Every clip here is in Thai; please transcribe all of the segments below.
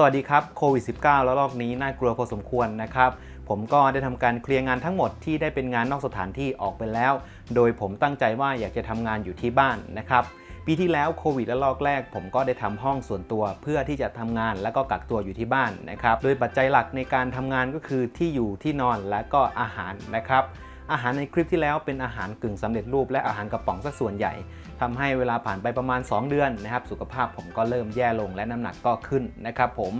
สวัสดีครับโควิด -19 แล้วรอบนี้น่ากลัวพอสมควรนะครับผมก็ได้ทำการเคลียร์งานทั้งหมดที่ได้เป็นงานนอกสถานที่ออกไปแล้ว โดยผมตั้งใจว่าอยากจะทำงานอยู่ที่บ้านนะครับปีที่แล้วโควิดระลอกแรก ผมก็ได้ทำห้องส่วนตัวเพื่อที่จะทำงานแล้วก็กักตัวอยู่ที่บ้านนะครับโดยปัจจัยหลักในการทำงานก็คือที่อยู่ที่นอนและก็อาหารนะครับ อาหารในคลิปที่แล้วเป็นอาหารกึ่งสำเร็จรูปและอาหารกระป๋องสักส่วนใหญ่ทำให้เวลาผ่านไปประมาณ 2 เดือนนะครับ สุขภาพผมก็เริ่มแย่ลงและน้ำหนักก็ขึ้นนะครับผม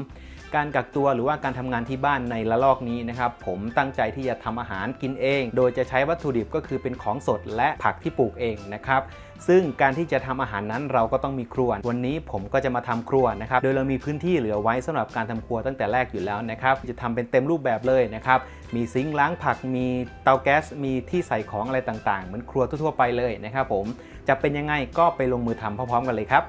การกักตัวหรือว่าการทำงานที่บ้านในละลอกนี้นะครับผมตั้งใจที่จะทำอาหารกินเอง โดยจะใช้วัตถุดิบก็คือเป็นของสดและผักที่ปลูกเองนะครับซึ่งการที่จะทำอาหารนั้นเราก็ต้องมีครัว วันนี้ผมก็จะมาทำครัวนะครับโดยเรามีพื้นที่เหลือไว้สำหรับการทำครัวตั้งแต่แรกอยู่แล้วนะครับจะทำเป็นเต็มรูปแบบเลยนะครับมีซิงค์ล้างผักมีเตาแก๊สมีที่ใส่ของอะไรต่างๆ เหมือนครัวทั่วๆไปเลยนะครับผมจะเป็นยังไงก็ไปลงมือทำพร้อมๆกันเลยครับ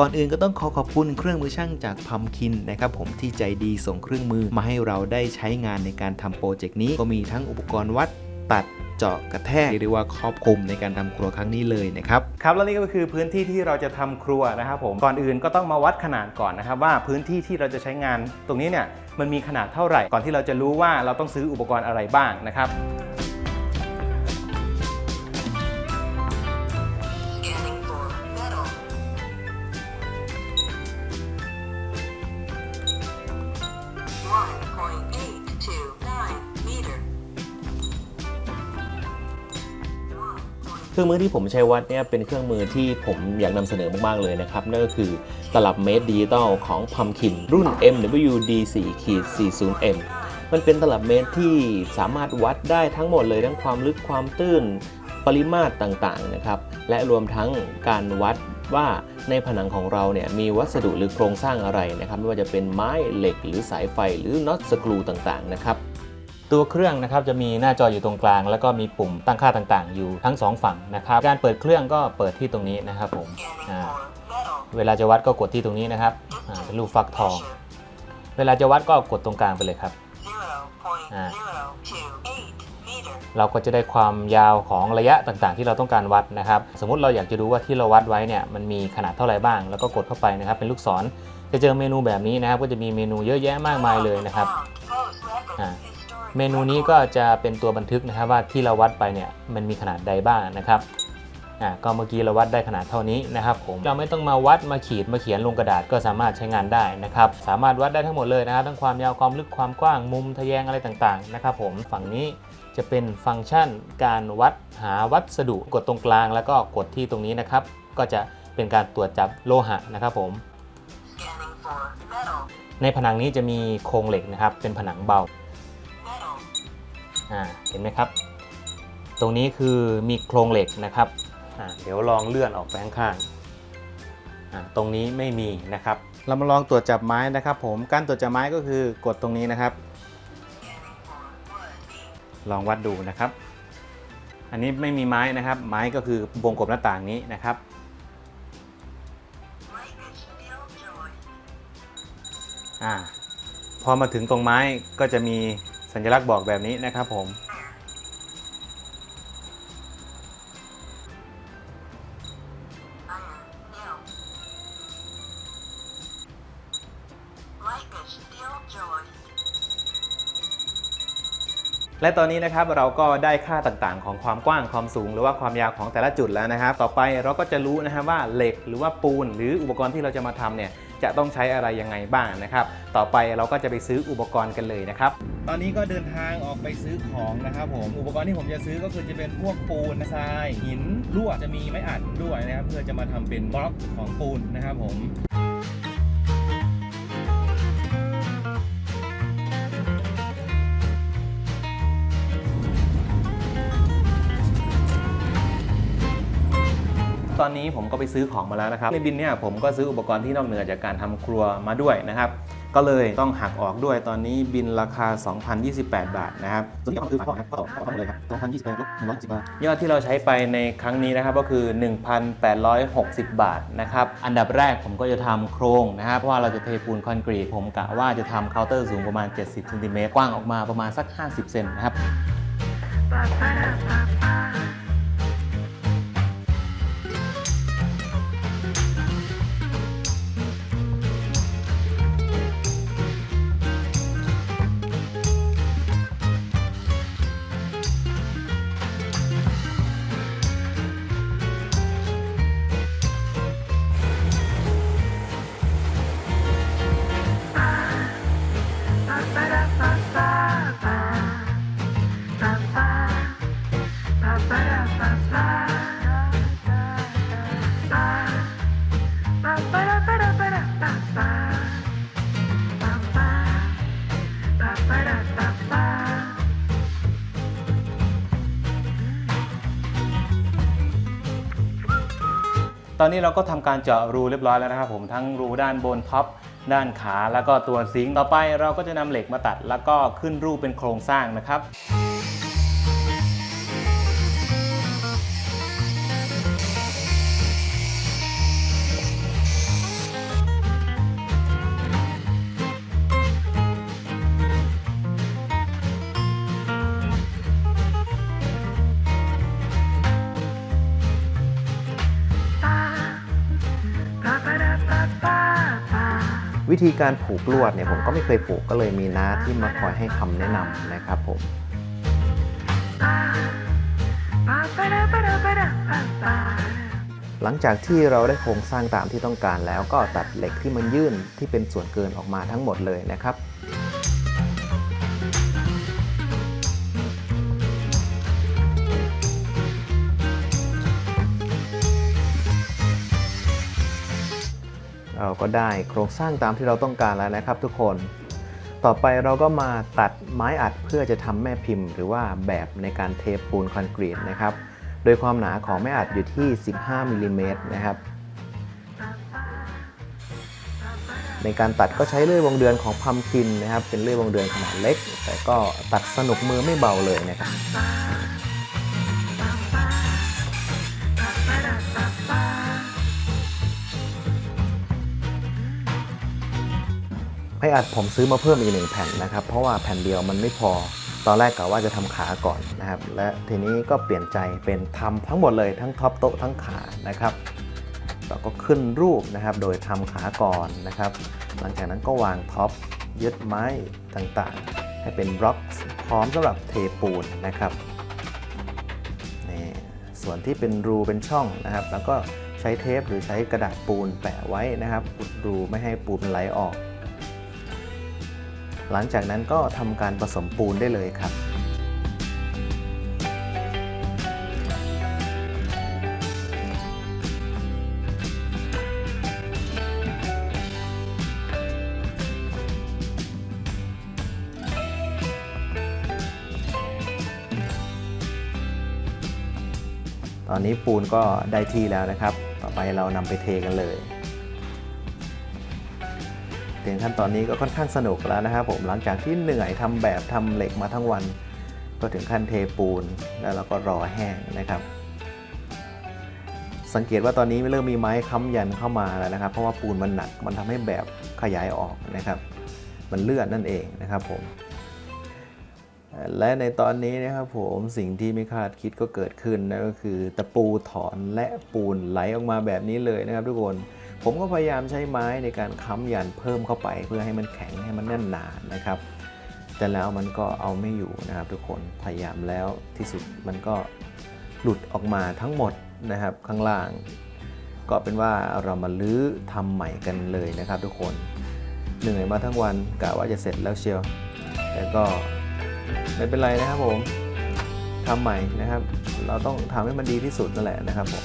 ก่อนอื่นก็ต้องขอขอบคุณเครื่องมือช่างจากพัมคินนะครับผมที่ใจดีส่งเครื่องมือมาให้เราได้ใช้งานในการทำโปรเจกต์นี้ก็มีทั้งอุปกรณ์วัดตัดเจาะกระแทกเรียกว่าครอบคลุมในการทำครัวครั้งนี้เลยนะครับครับแล้วนี่ก็คือพื้นที่ที่เราจะทำครัวนะครับผมก่อนอื่นก็ต้องมาวัดขนาดก่อนนะครับว่าพื้นที่ที่เราจะใช้งานตรงนี้เนี่ยมันมีขนาดเท่าไหร่ ก่อนที่เราจะรู้ว่าเราต้องซื้ออุปกรณ์อะไรบ้างนะครับ ครื่องมือที่ผมใช้วัดเนี่ยเป็นเครื่องมือที่ผมอยากนำเสนอมาก ๆ เลยนะครับ นั่นก็คือตลับเมตรดิจิตอลของ Pumpkin รุ่น MWD4-40M มันเป็นตลับเมตรที่สามารถวัดได้ทั้งหมดเลยทั้งความลึกความตื้นปริมาตรต่างๆนะครับและรวมทั้งการวัดว่าในผนังของเราเนี่ยมีวัสดุหรือโครงสร้างอะไรนะครับไม่ว่าจะเป็นไม้เหล็กหรือสายไฟหรือน็อตสกรูต่างๆนะครับ ตัวเครื่องนะครับจะมีหน้าจออยู่ตรงกลาง แล้วก็มีปุ่มตั้งค่าต่างๆ อยู่ทั้งสองฝั่งนะครับการเปิดเครื่องก็เปิดที่ตรงนี้นะครับผมเวลาจะวัดก็กดที่ตรงนี้นะครับเป็นรูปฟักทอง เวลาจะวัดก็กดตรงกลางไปเลยครับเราก็จะได้ความยาวของระยะต่างๆ ที่เราต้องการวัดนะครับ สมมุติเราอยากจะดูว่าที่เราวัดไว้เนี่ยมันมีขนาดเท่าไหร่บ้าง แล้วก็กดเข้าไปนะครับ เป็นลูกศรจะเจอเมนูแบบนี้นะครับ ก็จะมีเมนูเยอะแยะมากมายเลยนะครับ เมนูนี้ก็จะเป็นตัวบันทึกนะครับว่าที่เราวัดไปเนี่ยมันมีขนาดใดบ้างนะครับอ่าก็เมื่อกี้เราวัดได้ขนาดเท่านี้นะครับผมเราไม่ต้องมาวัดมาขีดมาเขียนลงกระดาษก็สามารถใช้งานได้นะครับสามารถวัดได้ทั้งหมดเลยนะครับทั้งความยาวความลึกความกว้างมุมทะแยงอะไรต่างๆนะครับผมฝั่งนี้จะเป็นฟังก์ชันการวัดหาวัสดุกดตรงกลาง แล้วก็กดที่ตรงนี้นะครับ ก็จะเป็นการตรวจจับโลหะนะครับผม ในผนังนี้จะมีโครงเหล็กนะครับเป็นผนังเบา เห็นไหมครับ ตรงนี้คือมีโครงเหล็กนะครับอ่าเดี๋ยวลองเลื่อนออกไปข้างๆอ่าตรงนี้ไม่มีนะครับ เรามาลองตรวจจับไม้นะครับ ผมการตรวจจับไม้ก็คือกดตรงนี้นะครับ Scanning for wood. ลองวัดดูนะครับ อันนี้ไม่มีไม้นะครับ ไม้ก็คือวงกบหน้าต่างนี้นะครับ Light steel joist. อ่าพอมาถึงตรงไม้ก็จะมี สัญลักษณ์บอกแบบนี้นะครับผมและตอนนี้นะครับเราก็ได้ค่าต่างๆ ของความกว้างความสูง หรือว่าความยาวของแต่ละจุดแล้วนะครับ ต่อไปเราก็จะรู้นะครับว่าเหล็กหรือว่าปูน หรืออุปกรณ์ที่เราจะมาทำเนี่ย จะต้องใช้อะไรยังไงบ้างนะครับ ต่อไปเราก็จะไปซื้ออุปกรณ์กันเลยนะครับ ตอนนี้ก็เดินทางออกไปซื้อของนะครับผมอุปกรณ์ที่ผมจะซื้อก็คือจะเป็นพวกปูนทรายหินรั่วจะมีไม้อัดด้วยนะครับ เพื่อจะมาทำเป็นบล็อกของปูนนะครับผม ตตอนนี้ผมก็ไปซื้อของมาแล้วนะครับในบินเนี่ยผมก็ซื้ออุปกรณ์ที่นอกเหนือจากการทำครัวมาด้วยนะครับก็เลยต้องหักออกด้วยตอนนี้บินราคา 2,028 บาทนะครับส่วนที่ก็คือฝากนะครับก็ต่อเข้ามาเลยครับ2,028ลบ110บาทยอดที่เราใช้ไปในครั้งนี้นะครับก็คือ 1,860 บาทนะครับอันดับแรกผมก็จะทำโครงนะครับเพราะว่าเราจะเทปูนคอนกรีตผมกะว่าจะทำเคาน์เตอร์สูงประมาณ 70เซนติเมตรกว้างออกมาประมาณสัก 50 เซนนะครับ อนนี้เราก็ทำการเจาะรูเรียบร้อยแล้วนะครับผมทั้งรูด้านบนท็อปด้านขาแล้วก็ตัวซิงค์ต่อไปเราก็จะนำเหล็กมาตัด แล้วก็ขึ้นรูปเป็นโครงสร้างนะครับ วิธีการผูกลวดเนี่ยผมก็ไม่เคยผูกก็เลยมีน้าที่มาคอยให้คำแนะนำนะครับผมหลังจากที่เราได้โครงสร้างตามที่ต้องการแล้วก็ตัดเหล็กที่มันยื่นที่เป็นส่วนเกินออกมาทั้งหมดเลยนะครับ เราก็ได้โครงสร้างตามที่เราต้องการแล้วนะครับทุกคน ต่อไปเราก็มาตัดไม้อัดเพื่อจะทำแม่พิมพ์ หรือว่าแบบในการเทปูนคอนกรีตนะครับ โดยความหนาของแม่อัดอยู่ที่ 15มิลลิเมตรนะครับในการตัดก็ใช้เลื่อยวงเดือนของพัมคินนะครับ เป็นเลื่อยวงเดือนขนาดเล็ก แต่ก็ตัดสนุกมือไม่เบาเลยนะครับ ไม้อัดผมซื้อมาเพิ่มอีกหนึ่งแผ่นนะครับ เพราะว่าแผ่นเดียวมันไม่พอ ตอนแรกกะว่าจะทำขาก่อนนะครับ และทีนี้ก็เปลี่ยนใจเป็นทำทั้งหมดเลยทั้งท็อปโต๊ะทั้งขานะครับเราก็ขึ้นรูปนะครับ โดยทำขาก่อนนะครับ หลังจากนั้นก็วางท็อปยึดไม้ต่างๆ ให้เป็นบล็อกพร้อมสำหรับเทปูนนะครับนี่ส่วนที่เป็นรูเป็นช่องนะครับ แล้วก็ใช้เทปหรือใช้กระดาษปูนแปะไว้นะครับอุดรูไม่ให้ปูนไหลออก หลังจากนั้นก็ทำการผสมปูนได้เลยครับตอนนี้ปูนก็ได้ที่แล้วนะครับ ต่อไปเรานำไปเทกันเลยึงขั้นตอนนี้ก็ค่อนข้างสนุกแล้วนะครับผมหลังจากที่เหนื่อยทำแบบทำเหล็กมาทั้งวัน ก็ถึงขั้นเทปูนแล้วเราก็รอแห้งนะครับ สังเกตว่าตอนนี้เริ่มมีไม้ค้ำยันเข้ามาแล้วนะครับ เพราะว่าปูนมันหนักมันทำให้แบบขยายออกนะครับ มันเลื่อนนั่นเองนะครับผมและในตอนนี้นะครับผมสิ่งที่ไม่คาดคิดก็เกิดขึ้นนั่นก็คือตะปูถอนและปูนไหลออกมาแบบนี้เลยนะครับทุกคน ผมก็พยายามใช้ไม้ในการค้ำยันเพิ่มเข้าไป เพื่อให้มันแข็งให้มันแน่นหนานะครับ แต่แล้วมันก็เอาไม่อยู่นะครับ ทุกคนพยายามแล้วที่สุดมันก็หลุดออกมาทั้งหมดนะครับข้างล่าง ก็เป็นว่าเรามาลื้อทำใหม่กันเลยนะครับ ทุกคนเหนื่อยมาทั้งวันกะว่าจะเสร็จแล้วเชียว แต่ก็ไม่เป็นไรนะครับผมทำใหม่นะครับ เราต้องทำให้มันดีที่สุดนั่นแหละนะครับผม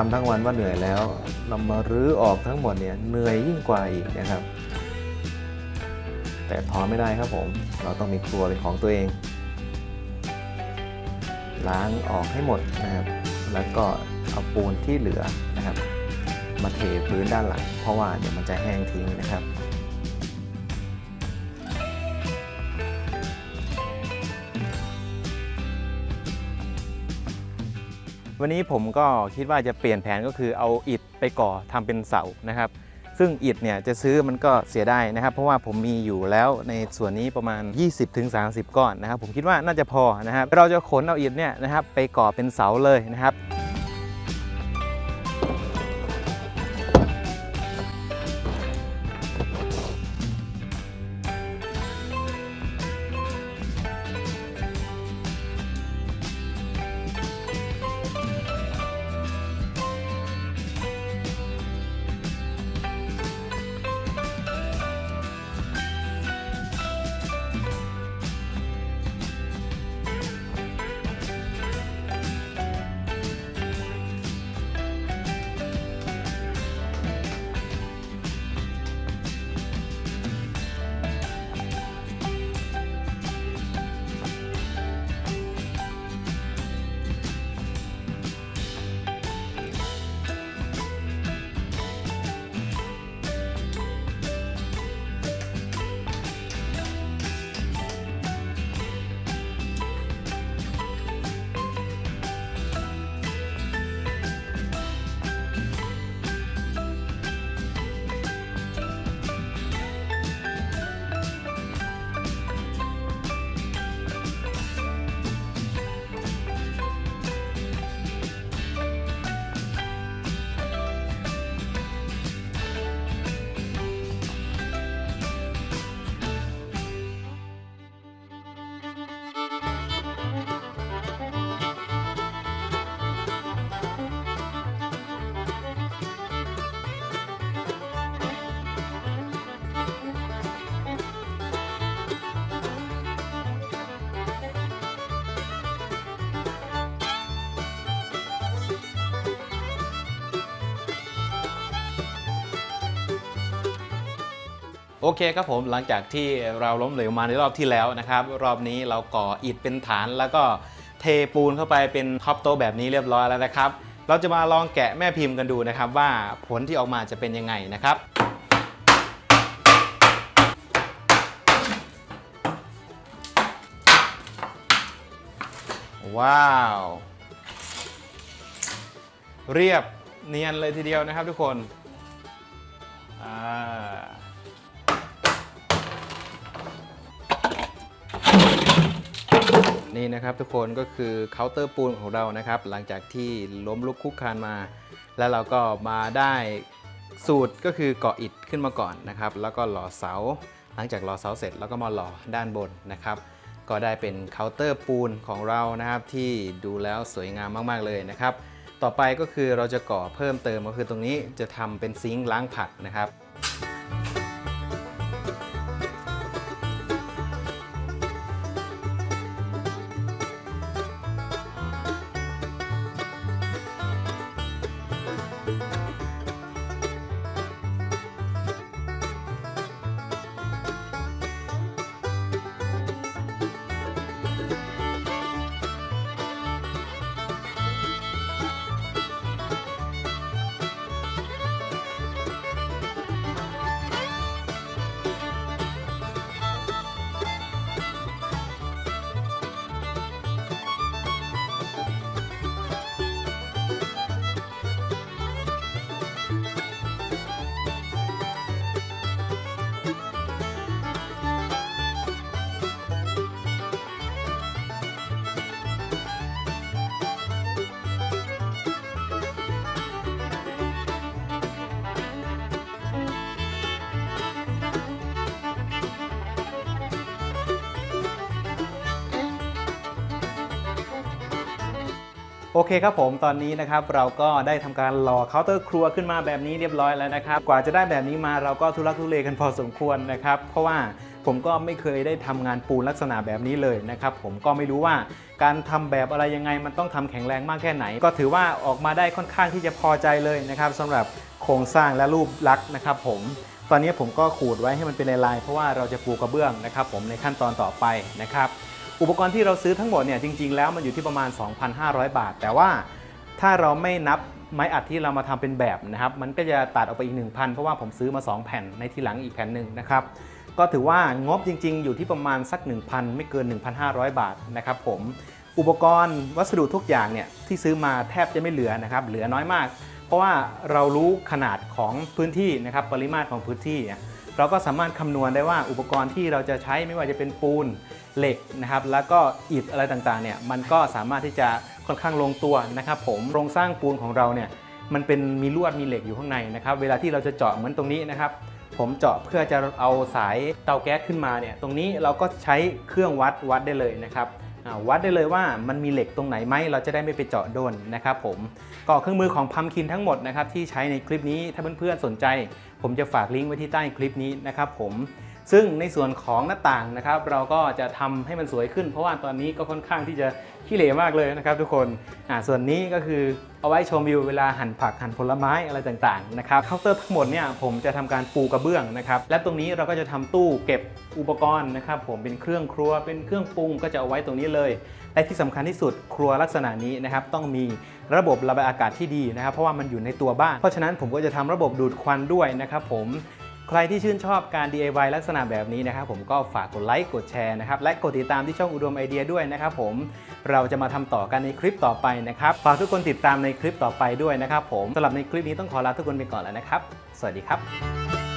ทำทั้งวันว่าเหนื่อยแล้วเรามารื้อออกทั้งหมดเนี่ยเหนื่อยยิ่งกว่าอีกนะครับ แต่ท้อไม่ได้ครับผม เราต้องมีครัวเป็นของตัวเอง ล้างออกให้หมดนะครับ แล้วก็เอาเอาปูนที่เหลือนะครับ มาเทพื้นด้านหลังเพราะว่าเดี๋ยวมันจะแห้งทิ้งนะครับ วันนี้ผมก็คิดว่าจะเปลี่ยนแผนก็คือเอาอิฐไปก่อทำเป็นเสานะครับ ซึ่งอิฐเนี่ยจะซื้อมันก็เสียได้นะครับ เพราะว่าผมมีอยู่แล้วในส่วนนี้ประมาณ 20-30 ก้อนนะครับ ผมคิดว่าน่าจะพอนะครับ เราจะขนเอาอิฐเนี่ยนะครับไปก่อเป็นเสาเลยนะครับ โอเคครับผมหลังจากที่เราล้มเหลวมาในรอบที่แล้วนะครับ รอบนี้เราก่ออิฐเป็นฐานแล้วก็เทปูนเข้าไปเป็นท็อปโตแบบนี้เรียบร้อยแล้วนะครับ เราจะมาลองแกะแม่พิมพ์กันดูนะครับว่าผลที่ออกมาจะเป็นยังไงนะครับว้าว เรียบเนียนเลยทีเดียวนะครับทุกคนอ่า นี่นะครับทุกคนก็คือเคาน์เตอร์ปูนของเรานะครับ หลังจากที่ล้มลุกคุกคานมา แล้วเราก็มาได้สูตรก็คือเก่ออิฐขึ้นมาก่อนนะครับ แล้วก็หล่อเสา หลังจากหล่อเสาเสร็จแล้วก็มาหล่อด้านบนนะครับ ก็ได้เป็นเคาน์เตอร์ปูนของเรานะครับ ที่ดูแล้วสวยงามมากๆเลยนะครับ ต่อไปก็คือเราจะก่อเพิ่มเติมก็คือตรงนี้จะทำเป็นซิงค์ล้างผักนะครับ โอเคครับผมตอนนี้นะครับเราก็ได้ทำการหล่อเคาน์เตอร์ครัวขึ้นมาแบบนี้เรียบร้อยแล้วนะครับ กว่าจะได้แบบนี้มาเราก็ทุลักทุเลกันพอสมควรนะครับ เพราะว่าผมก็ไม่เคยได้ทำงานปูนลักษณะแบบนี้เลยนะครับ ผมก็ไม่รู้ว่าการทำแบบอะไรยังไงมันต้องทำแข็งแรงมากแค่ไหน ก็ถือว่าออกมาได้ค่อนข้างที่จะพอใจเลยนะครับสำหรับโครงสร้างและรูปลักษณ์นะครับ ผมตอนนี้ผมก็ขูดไว้ให้มันเป็นลายๆเพราะว่าเราจะปูกระเบื้องนะครับ ผมในขั้นตอนต่อไปนะครับ อุปกรณ์ที่เราซื้อทั้งหมดเนี่ยจริง ๆ แล้วมันอยู่ที่ประมาณ 2,500 บาท แต่ว่าถ้าเราไม่นับไม้อัดที่เรามาทำเป็นแบบนะครับ มันก็จะตัดออกไปอีก 1,000 เพราะว่าผมซื้อมา 2 แผ่นในทีหลังอีกแผ่นหนึ่งนะครับ ก็ถือว่างบจริง ๆ อยู่ที่ประมาณสัก 1,000 ไม่เกิน 1,500 บาทนะครับผมอุปกรณ์วัสดุทุกอย่างเนี่ยที่ซื้อมาแทบจะไม่เหลือนะครับ เหลือน้อยมาก เพราะว่าเรารู้ขนาดของพื้นที่นะครับปริมาตรของพื้นที่เนี่ย เราก็สามารถคำนวณได้ว่าอุปกรณ์ที่เราจะใช้ไม่ว่าจะเป็นปูนเหล็กนะครับ แล้วก็อิฐอะไรต่างๆเนี่ยมันก็สามารถที่จะค่อนข้างลงตัวนะครับผมโครงสร้างปูนของเราเนี่ยมันเป็นมีลวดมีเหล็กอยู่ข้างในนะครับ เวลาที่เราจะเจาะเหมือนตรงนี้นะครับ ผมเจาะเพื่อจะเอาสายเตาแก๊สขึ้นมาเนี่ยตรงนี้เราก็ใช้เครื่องวัดวัดได้เลยนะครับ วัดได้เลยว่ามันมีเหล็กตรงไหนไหมเราจะได้ไม่ไปเจาะโดนนะครับผมก็เครื่องมือของพัมคินทั้งหมดนะครับที่ใช้ในคลิปนี้ถ้าเพื่อนๆสนใจ ผมจะฝากลิงก์ไว้ที่ใต้คลิปนี้นะครับผม ซึ่งในส่วนของหน้าต่างนะครับเราก็จะทำให้มันสวยขึ้น เพราะว่าตอนนี้ก็ค่อนข้างที่จะขี้เหร่มากเลยนะครับทุกคนอ่าส่วนนี้ก็คือเอาไว้ชมวิวเวลาหั่นผักหั่นผลไม้อะไรต่างๆนะครับเคาน์เตอร์ทั้งหมดเนี่ยผมจะทำการปูกระเบื้องนะครับและตรงนี้เราก็จะทำตู้เก็บอุปกรณ์นะครับผมเป็นเครื่องครัวเป็นเครื่องปรุงก็จะเอาไว้ตรงนี้เลย และที่สำคัญที่สุดครัวลักษณะนี้นะครับต้องมีระบบระบายอากาศที่ดีนะครับ เพราะว่ามันอยู่ในตัวบ้าน เพราะฉะนั้นผมก็จะทำระบบดูดควันด้วยนะครับผม ใครที่ชื่นชอบการ DIY ลักษณะแบบนี้นะครับผมก็ฝากกดไลค์กดแชร์นะครับและกดติดตามที่ช่องอุดมไอเดียด้วยนะครับผมเราจะมาทำต่อกันในคลิปต่อไปนะครับฝากทุกคนติดตามในคลิปต่อไปด้วยนะครับผมสำหรับในคลิปนี้ต้องขอลาทุกคนไปก่อนแล้วนะครับ สวัสดีครับ